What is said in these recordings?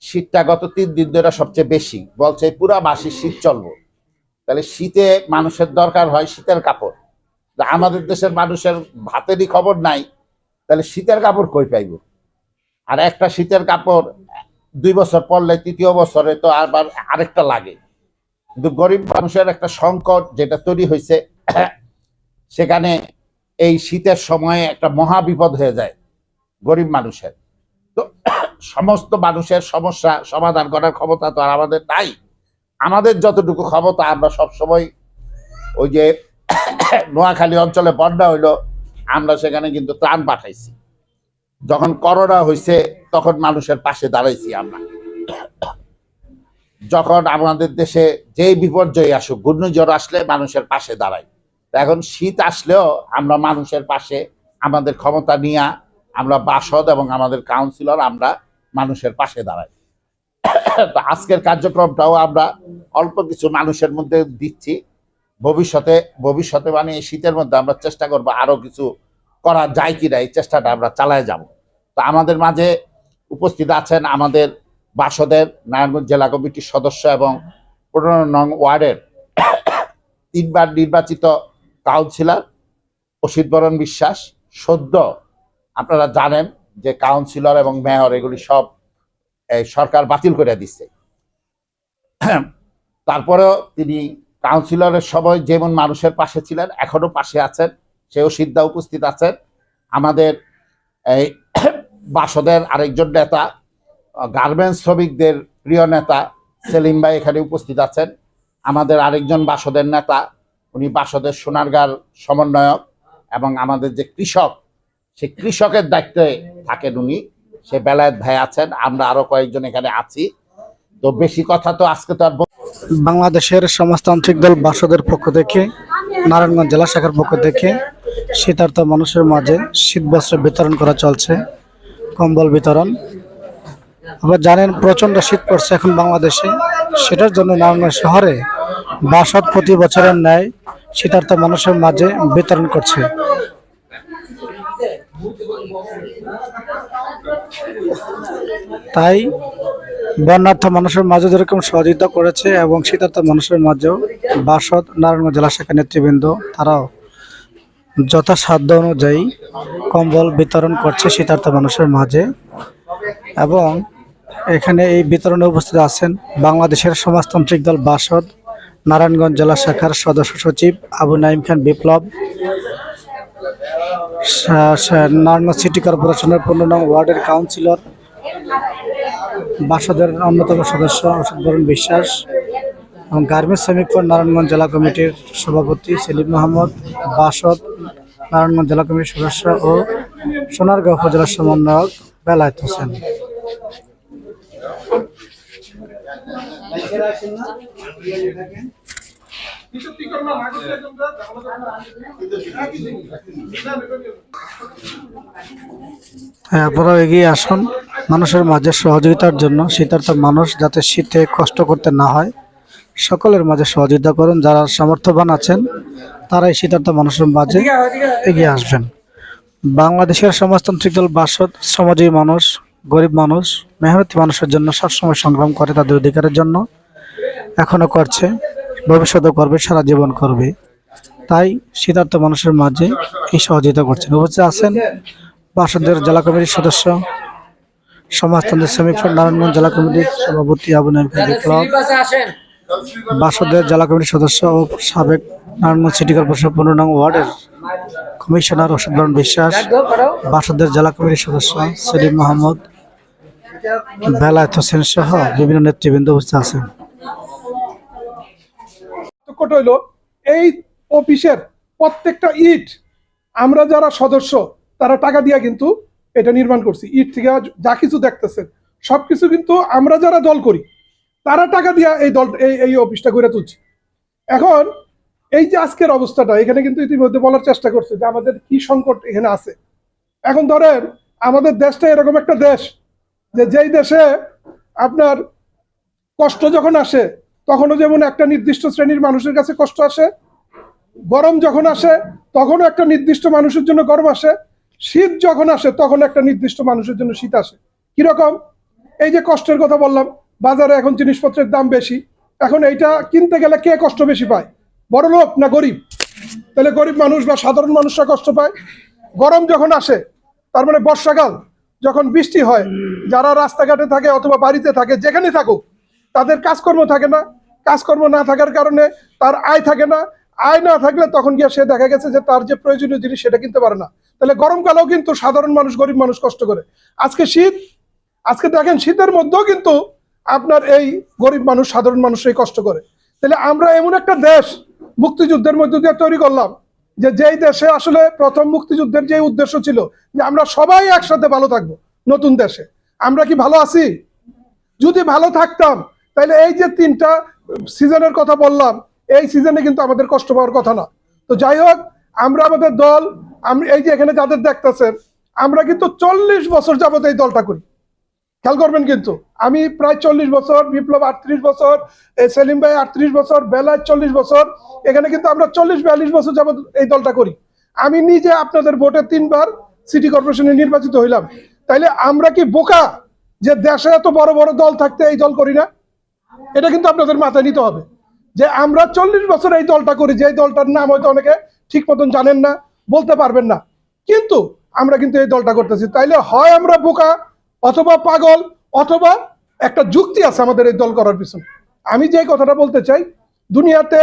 শীতটা গত তিন দিন ধরে সবচেয়ে বেশি। বলছে, পুরা মাসে শীত চলবো। তাহলে শীতে মানুষের দরকার হয় শীতের কাপড়। আমাদের দেশের মানুষের ভাতেরই খবর নাই। তাহলে শীতের কাপড় কই পাইব? আর একটা শীতের কাপড় দুই বছর পরলে তৃতীয় বছরে তো আবার আরেকটা লাগে। কিন্তু গরিব মানুষের একটা সংকট যেটা তৈরি হয়েছে, সেখানে এই শীতের সময়ে একটা মহা বিপদ হয়ে যায় গরিব মানুষের। তো সমস্ত মানুষের সমস্যা সমাধান করার ক্ষমতা তো আর আমাদের নাই। আমাদের যতটুকু ক্ষমতা, আমরা সবসময় ওই যে নোয়াখালী অঞ্চলে বন্যা হইল, আমরা সেখানে কিন্তু ত্রাণ পাঠাইছি। যখন করোনা হয়েছে তখন মানুষের পাশে দাঁড়াইছি আমরা। যখন আমাদের দেশে যেই বিপর্যয় আসুক, ঘূর্ণিঝড় আসলে মানুষের পাশে দাঁড়াই এখন শীত আসলেও আমরা মানুষের পাশে, আমাদের ক্ষমতা নিয়ে আমরা বাসদ এবং আমাদের কাউন্সিলর আমরা মানুষের পাশে দাঁড়ায়। তো আজকের কার্যক্রমটাও আমরা অল্প কিছু মানুষের মধ্যে দিচ্ছি। ভবিষ্যতে ভবিষ্যতে মানে এই শীতের মধ্যে আমরা চেষ্টা করব আরও কিছু করা যায় কিনা, এই চেষ্টাটা আমরা চালায় যাব। তো আমাদের মাঝে উপস্থিত আছেন আমাদের বাসদের, নারায়ণগঞ্জ জেলা কমিটির সদস্য এবং পনেরো নং ওয়ার্ডের তিনবার নির্বাচিত কাউন্সিলর অসিত বরণ বিশ্বাস, সদ্য আপনারা জানেন যে কাউন্সিলর এবং মেয়র এগুলি সব সরকার বাতিল করে দিচ্ছে তারপরেও তিনি কাউন্সিলরের সময় যেমন মানুষের পাশে ছিলেন, এখনও পাশে আছেন, সেও সিদ্ধা উপস্থিত আছেন। আমাদের এই বাসদের আরেকজন নেতা গার্মেন্টস শ্রমিকদের প্রিয় নেতা, সেলিম ভাই এখানে উপস্থিত আছেন। আমাদের আরেকজন বাসদের নেতা, উনি বাসদের সোনারগাঁর সমন্বয়ক এবং আমাদের যে কৃষক সেই কৃষকের দায়িত্বে থাকেন উনি। সে বেলায়েত ভাই আছেন, আমরা আরও কয়েকজন এখানে আছি। তো বেশি কথা তো আজকে তো আর বাংলাদেশের সমাজতান্ত্রিক দল বাসদের পক্ষ থেকে, নারায়ণগঞ্জ জেলা শাখার পক্ষ থেকে, শীতার্থ মানুষের মাঝে শীত বস্ত্র বিতরণ করা চলছে, কম্বল বিতরণ। আবার জানেন প্রচণ্ড শীত পড়ছে এখন বাংলাদেশে, সেটার জন্য নারায়ণগঞ্জ শহরে বাসদ প্রতি বছরের ন্যায় শীতার্থ মানুষের মাঝে বিতরণ করছে। তাই বন্যার্থ মানুষের মাঝে যেরকম সহযোগিতা করেছে এবং শীতার্থ মানুষের মাঝেও বাসদ নারায়ণগঞ্জ জেলা শাখা নেতৃবৃন্দ, তারাও যথাসাধ্য অনুযায়ী কম্বল বিতরণ করছে শীতার্থ মানুষের মাঝে এবং এখানে এই বিতরণে উপস্থিত আছেন বাংলাদেশের সমাজতান্ত্রিক দল বাসদ নারায়ণগঞ্জ জেলা শাখার সদস্য সচিব আবু নাইম খান বিপ্লব নারায়ণগঞ্জ সিটি কর্পোরেশনের পনেরো নং ওয়ার্ডের কাউন্সিলর, বাসদের অন্যতম সদস্য অসিত বরণ বিশ্বাস এবং গার্মেন্টস শ্রমিক ফোর নারায়ণগঞ্জ জেলা কমিটির সভাপতি সেলিম মাহমুদ বাসদ নারায়ণগঞ্জ জেলা কমিটির সদস্য ও সোনারগাঁও উপজেলার সমন্বয়ক বেলায়েত হোসেন। হ্যাঁ আপনারাও এগিয়ে আসুন। মানুষের মাঝে সহযোগিতার জন্য, শীতার্থ মানুষ যাতে শীতে কষ্ট করতে না হয়, সকলের মাঝে সহযোগিতা করুন। যারা সামর্থ্যবান আছেন, তারাই শীতার্থ মানুষের মাঝে এগিয়ে আসবেন। বাংলাদেশের সমাজতান্ত্রিক দল বাসদ সমাজী মানুষ, গরিব মানুষ, মেহনতি মানুষের জন্য সবসময় সংগ্রাম করে তাদের অধিকারের জন্য। এখনও করছে। ভবিষ্যতেও করবে, সারা জীবন করবে। তাই শীতার্থ মানুষের মাঝে এই সহযোগিতা করছেন। উপস্থিত আছেন বাসদের জেলা কমিটির সদস্য, সমাজতন্ত্রের শ্রমিক নারায়ণগঞ্জ জেলা কমিটির সভাপতি আবু বিপ্লব, বাসদের জেলা কমিটির সদস্য ও সাবেক নারায়ণগঞ্জ সিটি কর্পোরেশন পনেরো নং ওয়ার্ডের কমিশনার অশোক বিশ্বাস, বাসদের জেলা কমিটির সদস্য সেলিম মাহমুদ বেলায়েত হোসেন সহ বিভিন্ন নেতৃবৃন্দ উপস্থিত আছেন। পার্থক্যটা হইল, এই অফিসের প্রত্যেকটা ইট, আমরা যারা সদস্য, তারা টাকা দিয়া কিন্তু এটা নির্মাণ করছি। ইট থেকে যা কিছু দেখতেছেন, সবকিছু কিন্তু আমরা যারা দল করি, তারা টাকা দিয়া এই দল, এই এই অফিসটা গড়ে তুলছি। এখন, এই যে আজকের অবস্থাটা, এখানে কিন্তু ইতিমধ্যে বলার চেষ্টা করছে যে আমাদের কি সংকট এখানে আছে। এখন ধরেন, আমাদের দেশটা এরকম একটা দেশ, যে যেই দেশে আপনার কষ্ট যখন আসে তখনও যেমন একটা নির্দিষ্ট শ্রেণির মানুষের কাছে কষ্ট আসে, গরম যখন আসে, তখনও একটা নির্দিষ্ট মানুষের জন্য গরম আসে, শীত যখন আসে, তখন একটা নির্দিষ্ট মানুষের জন্য শীত আসে। কীরকম এই যে কষ্টের কথা বললাম, বাজারে এখন জিনিসপত্রের দাম বেশি, এখন এইটা কিনতে গেলে কে কষ্ট বেশি পায়? বড় লোক না গরিব? তাহলে গরিব মানুষ বা সাধারণ মানুষরা কষ্ট পায়? গরম যখন আসে, তার মানে বর্ষাকাল, যখন বৃষ্টি হয়, যারা রাস্তাঘাটে থাকে অথবা বাড়িতে থাকে, যেখানে থাকুক, তাদের কাজকর্ম থাকে না কাজকর্ম না থাকার কারণে তার আয় থাকে না। আয় না থাকলে তখন গিয়ে সে দেখা গেছে যে তার যে প্রয়োজনীয় জিনিস সেটা কিনতে পারে না। তাহলে গরমকালেও কিন্তু সাধারণ মানুষ, গরিব মানুষ কষ্ট করে। আজকে শীত, আজকে দেখেন শীতের মধ্যেও কিন্তু আপনার এই গরিব মানুষ, সাধারণ মানুষ এই কষ্ট করে। তাহলে আমরা এমন একটা দেশ মুক্তিযুদ্ধের মধ্য দিয়ে তৈরি করলাম যে যেই দেশে আসলে প্রথম মুক্তিযুদ্ধের যে উদ্দেশ্য ছিল যে আমরা সবাই একসাথে ভালো থাকব নতুন দেশে। আমরা কি ভালো আছি? যদি ভালো থাকতাম তাহলে এই যে তিনটা সিজনের কথা বললাম, এই সিজনে কিন্তু আমাদের কষ্ট পাওয়ার কথা না। তো যাই হোক, আমরা আমাদের দল আমরা এই যে এখানে যাদের দেখতেছেন, আমরা কিন্তু চল্লিশ বছর যাবত এই দলটা করি। খেয়াল করবেন কিন্তু, আমি প্রায় চল্লিশ বছর, বিপ্লব আটত্রিশ বছর সেলিম ভাই আটত্রিশ বছর বেলায় চল্লিশ বছর, এখানে কিন্তু আমরা চল্লিশ, বিয়াল্লিশ বছর যাবত এই দলটা করি। আমি নিজে আপনাদের ভোটে তিনবার সিটি কর্পোরেশনে নির্বাচিত হইলাম। তাইলে আমরা কি বোকা যে দেশে এত বড় বড় দল থাকতে এই দল করি না? এটা কিন্তু আপনাদের মাথায় নিতে হবে যে আমরা চল্লিশ বছর এই দলটা করি, যে এই দলটার নাম হয়তো অনেকে ঠিক মতন জানেন না, বলতে পারবেন না। কিন্তু আমরা কিন্তু এই দলটা করতেছি। তাইলে হয় আমরা বোকা অথবা পাগল অথবা একটা যুক্তি আছে আমাদের এই দল করার পিছনে। আমি যে কথাটা বলতে চাই, দুনিয়াতে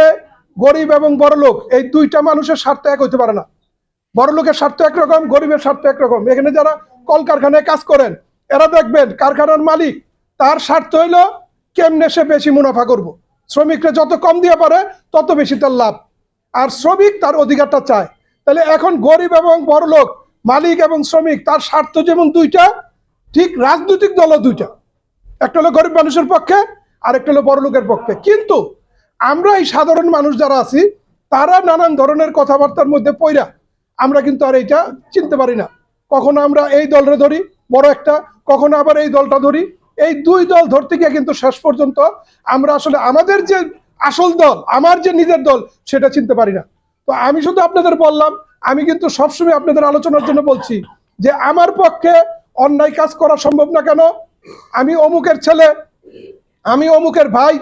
গরিব এবং বড় লোক, এই দুইটা মানুষের স্বার্থ এক হইতে পারে না। বড় লোকের স্বার্থ একরকম, গরিবের স্বার্থ একরকম। এখানে যারা কলকারখানায় কাজ করেন, এরা দেখবেন কারখানার মালিক, তার স্বার্থ হইল কেমনে সে বেশি মুনাফা করব। শ্রমিকরা যত কম দিয়ে পারে, তত বেশি তার লাভ। আর শ্রমিক তার অধিকারটা চায়। তাহলে এখন গরিব এবং বড় লোক, মালিক এবং শ্রমিক, তার স্বার্থ যেমন দুইটা, ঠিক রাজনৈতিক দলও দুইটা। একটা হলো গরিব মানুষের পক্ষে আর একটা হলো বড় লোকের পক্ষে। কিন্তু আমরা এই সাধারণ মানুষ যারা আছি, তারা নানান ধরনের কথাবার্তার মধ্যে পইরা আমরা কিন্তু আর এইটা চিনতে পারি না। কখনো আমরা এই দলরে ধরি, বড় একটা, কখনো আবার এই দলটা ধরি এই দুই দল ধরতে গিয়ে কিন্তু শেষ পর্যন্ত আমরা আসলে আমাদের যে আসল দল, আমার যে নিজের দল, সেটা চিনতে পারি না। তো আমি শুধু আপনাদের বললাম, আমি কিন্তু সবসময় আপনাদের আলোচনার জন্য বলছি যে আমার পক্ষে অন্যায় কাজ করা সম্ভব না কেন? আমি অমুকের ছেলে, আমি অমুকের ভাই,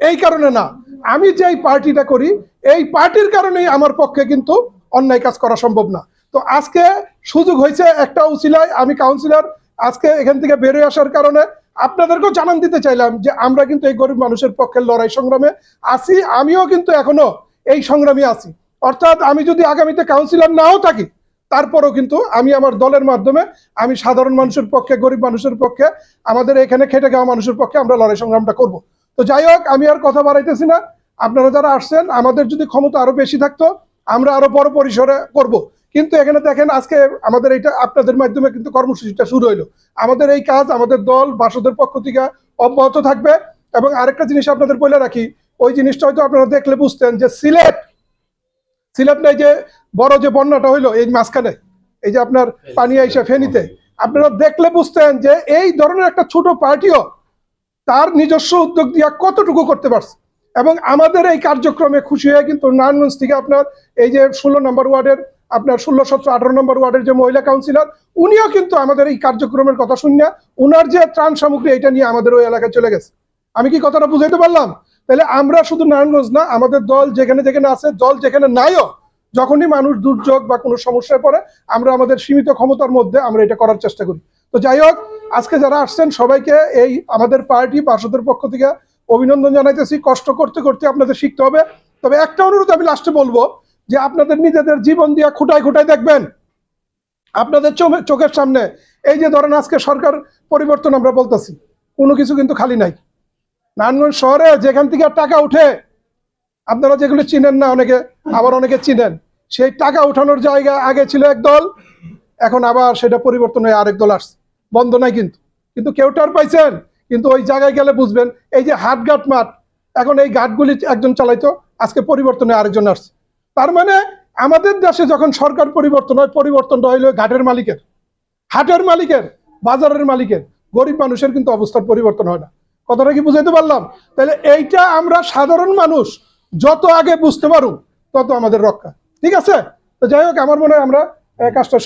এই কারণে না। আমি যেই পার্টিটা করি, এই পার্টির কারণেই আমার পক্ষে কিন্তু অন্যায় কাজ করা সম্ভব না। তো আজকে সুযোগ হয়েছে একটা উচিলায়, আমি কাউন্সিলর আজকে এখান থেকে বেরোয় আসার কারণে আপনাদেরকেও জানান দিতে চাইলাম যে আমরা কিন্তু এই গরিব মানুষের পক্ষে লড়াই সংগ্রামে আছি আমিও কিন্তু এখনও এই সংগ্রামে আছি। অর্থাৎ আমি যদি আগামীতে কাউন্সিলর নাও থাকি, তারপরও কিন্তু আমি আমার দলের মাধ্যমে আমি সাধারণ মানুষের পক্ষে, গরিব মানুষের পক্ষে, আমাদের এখানে খেটে খাওয়া মানুষের পক্ষে আমরা লড়াই সংগ্রামটা করব। তো যাই হোক, আমি আর কথা বাড়াইতেছি না। আপনারা যারা আসছেন, আমাদের যদি ক্ষমতা আরও বেশি থাকতো, আমরা আরও বড় পরিসরে করব। কিন্তু এখানে দেখেন আজকে আমাদের এইটা আপনাদের মাধ্যমে কিন্তু কর্মসূচিটা শুরু হইল। আমাদের এই কাজ আমাদের দল বাসদের পক্ষ থেকে অব্যাহত থাকবে। এবং আরেকটা জিনিস আপনাদের বলে রাখি ওই জিনিসটা হয়তো আপনারা দেখলে বুঝতেন যে সিলেট সিলেট নাই যে বড় যে বন্যাটা হইল এই মাঝখানে এই যে আপনার পানি আইসা ফেনীতে। আপনারা দেখলে বুঝতেন যে এই ধরনের একটা ছোট পার্টিও তার নিজস্ব উদ্যোগ দিয়ে কতটুকু করতে পারছে। এবং আমাদের এই কার্যক্রমে খুশি হয়ে কিন্তু নারায়ণগঞ্জ থেকে আপনার এই যে ষোলো নম্বর ওয়ার্ডের আপনার ষোলো, সতেরো, আঠারো নম্বর ওয়ার্ডের যে মহিলা কাউন্সিলর উনিও কিন্তু আমাদের এই কার্যক্রমের কথা শুনে উনার যে ত্রাণ সামগ্রী এটা নিয়ে আমাদের ওই এলাকায় চলে গেছে। আমি কি কথাটা বুঝাইতে পারলাম? তাহলে আমরা শুধু নারায়ণগঞ্জ না, আমাদের দল যেখানে যেখানে আছে, দল যেখানে নাইও, যখনই মানুষ দুর্যোগ বা কোনো সমস্যায় পড়ে, আমরা আমাদের সীমিত ক্ষমতার মধ্যে আমরা এটা করার চেষ্টা করি। তো যাই হোক, আজকে যারা আসছেন, সবাইকে এই আমাদের পার্টি পার্ষদের পক্ষ থেকে অভিনন্দন জানাইতেছি। কষ্ট করতে করতে আপনাদের শিখতে হবে। তবে একটা অনুরোধ আমি লাস্টে বলব যে আপনাদের নিজেদের জীবন দিয়ে খুঁটায় খুঁটায় দেখবেন। আপনাদের চোখে- চোখের সামনে। এই যে ধরেন আজকে সরকার পরিবর্তন আমরা বলতেছি, কোনো কিছু কিন্তু খালি নাই। নারায়ণগঞ্জ শহরে যেখান থেকে টাকা উঠে আপনারা যেগুলো চিনেন না, অনেকে, আবার অনেকে চিনেন, সেই টাকা উঠানোর জায়গা আগে ছিল এক দল, এখন আবার সেটা পরিবর্তন হয়ে আরেক দল আসছে। বন্ধ নাই কিন্তু। কিন্তু কেউ টার পাইছেন? কিন্তু ওই জায়গায় গেলে বুঝবেন, এই যে হাট ঘাট মাঠ, এখন এই ঘাটগুলি একজন চালাইতো, আজকে পরিবর্তনে আরেকজন আসছে। তার মানে আমাদের দেশে যখন সরকার পরিবর্তন হয় পরিবর্তনটা হইল ঘাটের মালিকের। হাটের মালিকের, বাজারের মালিকের। গরিব মানুষের কিন্তু অবস্থার পরিবর্তন হয় না। কথাটা কি বুঝাইতে পারলাম? তাহলে এইটা আমরা সাধারণ মানুষ যত আগে বুঝতে পারুক, তত আমাদের রক্ষা। ঠিক আছে? তো যাই হোক, আমার মনে হয় আমরা কাজটা